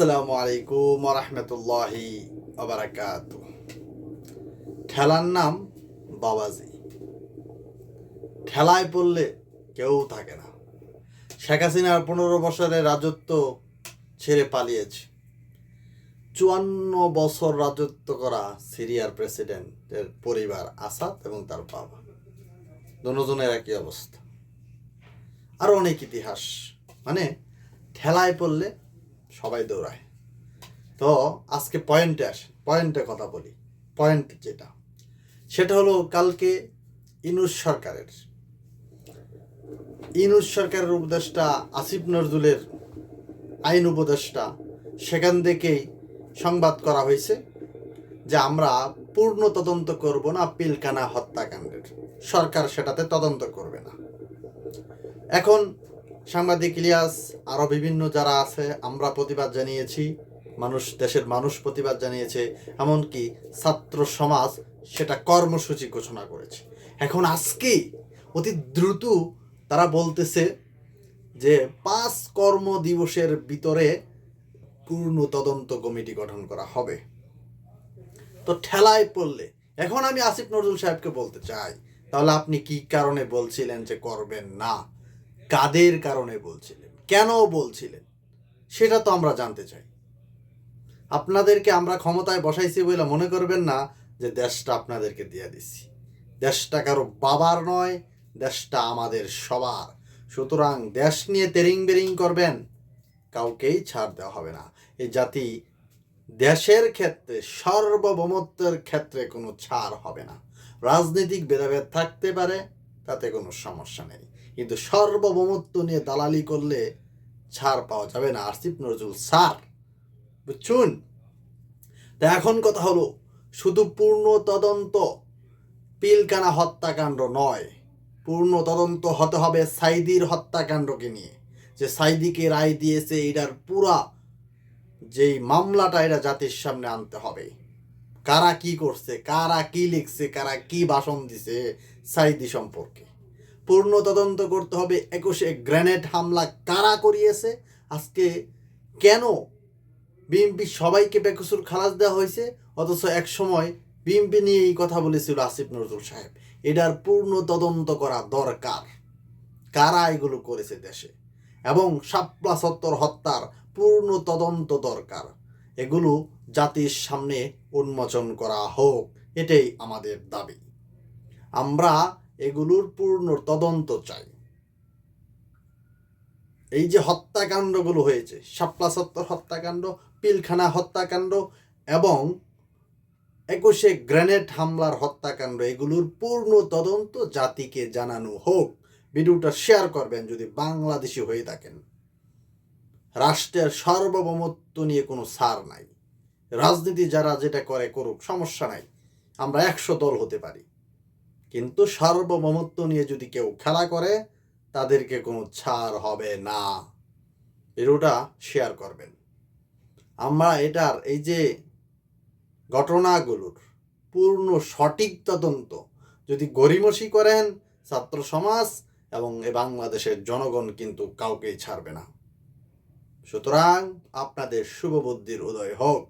আসসালামু আলাইকুম রহমতুল্লাহি আবরাকাত ঠেলার নাম বাবাজি। ঠেলায় পড়লে কেউ থাকে না। শেখ হাসিনার পনেরো বছরের রাজত্ব ছেড়ে পালিয়েছে। চুয়ান্ন বছর রাজত্ব করা সিরিয়ার প্রেসিডেন্টের পরিবার আসাদ এবং তার বাবা। দুজনের একই অবস্থা। আরও অনেক ইতিহাস। মানে ঠেলায় পড়লে সবাই দৌড়ায়। তো আজকে পয়েন্টে আসে পয়েন্টে কথা বলি। পয়েন্ট যেটা, সেটা হলো কালকে ইনুস সরকারের। ইনুস সরকারের উপদেষ্টা আসিফ নজরুলের আইন উপদেষ্টা, সেখান থেকেই সংবাদ করা হয়েছে যে আমরা পূর্ণ তদন্ত করব না পিলকানা হত্যাকাণ্ডের। সরকার সেটাতে তদন্ত করবে না। এখন সাংবাদিক ইলিয়াস আরও বিভিন্ন যারা আছে, আমরা প্রতিবাদ জানিয়েছি, মানুষ, দেশের মানুষ প্রতিবাদ জানিয়েছে, এমনকি ছাত্র সমাজ সেটা কর্মসূচি ঘোষণা করেছে। এখন আজকেই অতি দ্রুত তারা বলতেছে যে পাঁচ কর্ম দিবসের ভিতরে পূর্ণ তদন্ত কমিটি গঠন করা হবে। তো ঠেলায় পড়লে, এখন আমি আসিফ নজরুল সাহেবকে বলতে চাই, তাহলে আপনি কি কারণে বলছিলেন যে করবেন না? কাদের কারণে বলছিলেন? কেন বলছিলেন? সেটা তো আমরা জানতে চাই। আপনাদেরকে আমরা ক্ষমতায় বসাইছি বলে মনে করবেন না যে দেশটা আপনাদেরকে দিয়ে দিচ্ছি। দেশটা কারও বাবার নয়, দেশটা আমাদের সবার। সুতরাং দেশ নিয়ে তেরিং বেরিং করবেন, কাউকেই ছাড় দেওয়া হবে না। এই জাতি দেশের ক্ষেত্রে, সার্বভৌমত্বের ক্ষেত্রে কোনো ছাড় হবে না। রাজনৈতিক ভেদাভেদ থাকতে পারে, তাতে কোনো সমস্যা নেই। কিন্তু সার্বভৌমত্ব নিয়ে দালালি করলে ছাড় পাওয়া যাবে না, আসিফ নজরুল স্যার। বুঝছুন? তা এখন কথা হলো, শুধু পূর্ণ তদন্ত, পিলকানা হত্যাকাণ্ড নয়, পূর্ণ তদন্ত হতে হবে সাইদির হত্যাকাণ্ডকে নিয়ে। যে সাইদিকে রায় দিয়েছে, এটার পুরা যেই মামলাটা, এটা জাতির সামনে আনতে হবে। কারা কি করছে, কারা কি লিখছে, কারা কি ভাষণ দিছে, সাইদি সম্পর্কে। পূর্ণ তদন্ত করতে হবে। একুশে গ্রেনেড হামলা কারা করিয়েছে? আজকে কেন বিএনপি সবাইকে বেকসুর খালাস দেওয়া হয়েছে? অথচ এক সময় বিএনপি নিয়ে এই কথা বলেছিল আসিফ নজরুল সাহেব। এটার পূর্ণ তদন্ত করা দরকার। কারা এগুলো করেছে দেশে? এবং সাপলা সত্তর হত্যার পূর্ণ তদন্ত দরকার। এগুলো জাতির সামনে উন্মোচন করা হোক, এটাই আমাদের দাবি। আমরা এগুলোর পূর্ণ তদন্ত চাই। এই যে হত্যাকাণ্ডগুলো হয়েছে, শাপলা সত্তর হত্যাকাণ্ড, পিলখানা হত্যাকাণ্ড এবং একুশে গ্রেনেড হামলার হত্যাকাণ্ড, এগুলোর পূর্ণ তদন্ত জাতিকে জানানো হোক। ভিডিওটা শেয়ার করবেন যদি বাংলাদেশি হয়ে থাকেন। রাষ্ট্রের সার্বভৌমত্ব নিয়ে কোনো সার নাই। রাজনীতি যারা যেটা করে করুক, সমস্যা নাই। আমরা একশো দল হতে পারি। কিন্তু সার্বভৌমত্ব নিয়ে যদি কেউ খেলা করে, তাদেরকে কোনো ছাড় হবে না। ভিডিওটা শেয়ার করবেন। আমরা এটার এই যে ঘটনাগুলোর পূর্ণ সঠিক তদন্ত যদি গরিমসি করেন, ছাত্র সমাজ এবং এ বাংলাদেশের জনগণ কিন্তু কাউকেই ছাড়বে না। সুতরাং আপনাদের শুভ বুদ্ধির উদয় হোক।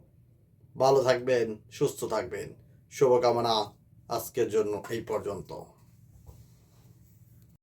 ভালো থাকবেন, সুস্থ থাকবেন। শুভকামনা। আজকের জন্য এই পর্যন্ত।